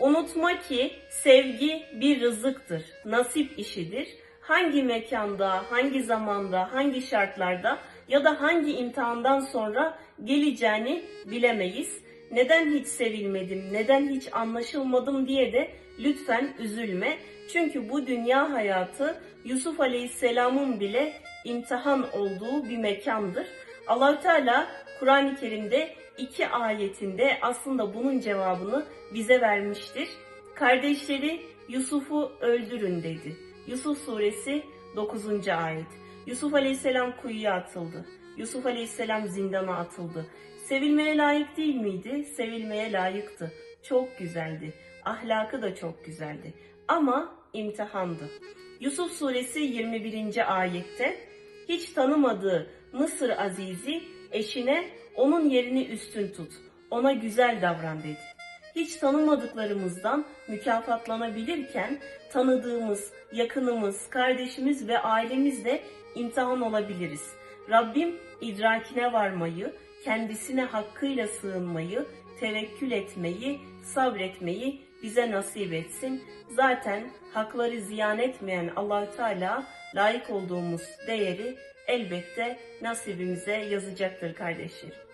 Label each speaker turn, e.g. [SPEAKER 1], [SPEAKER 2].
[SPEAKER 1] Unutma ki sevgi bir rızıktır, nasip işidir. Hangi mekanda, hangi zamanda, hangi şartlarda ya da hangi imtihandan sonra geleceğini bilemeyiz. Neden hiç sevilmedim, neden hiç anlaşılmadım diye de lütfen üzülme. Çünkü bu dünya hayatı Yusuf Aleyhisselam'ın bile imtihan olduğu bir mekandır. Allahü Teala Kur'an-ı Kerim'de iki ayetinde aslında bunun cevabını bize vermiştir. Kardeşleri Yusuf'u öldürün dedi. Yusuf suresi 9. ayet. Yusuf aleyhisselam kuyuya atıldı. Yusuf aleyhisselam zindana atıldı. Sevilmeye layık değil miydi? Sevilmeye layıktı. Çok güzeldi. Ahlakı da çok güzeldi. Ama imtihandı. Yusuf suresi 21. ayette hiç tanımadığı Mısır azizi eşine onun yerini üstün tut. Ona güzel davran dedi. Hiç tanımadıklarımızdan mükafatlanabilirken tanıdığımız, yakınımız, kardeşimiz ve ailemizle imtihan olabiliriz. Rabbim idrakine varmayı, kendisine hakkıyla sığınmayı, tevekkül etmeyi, sabretmeyi bize nasip etsin. Zaten hakları ziyan etmeyen Allahü Teala layık olduğumuz değeri elbette nasibimize yazacaktır kardeşlerim.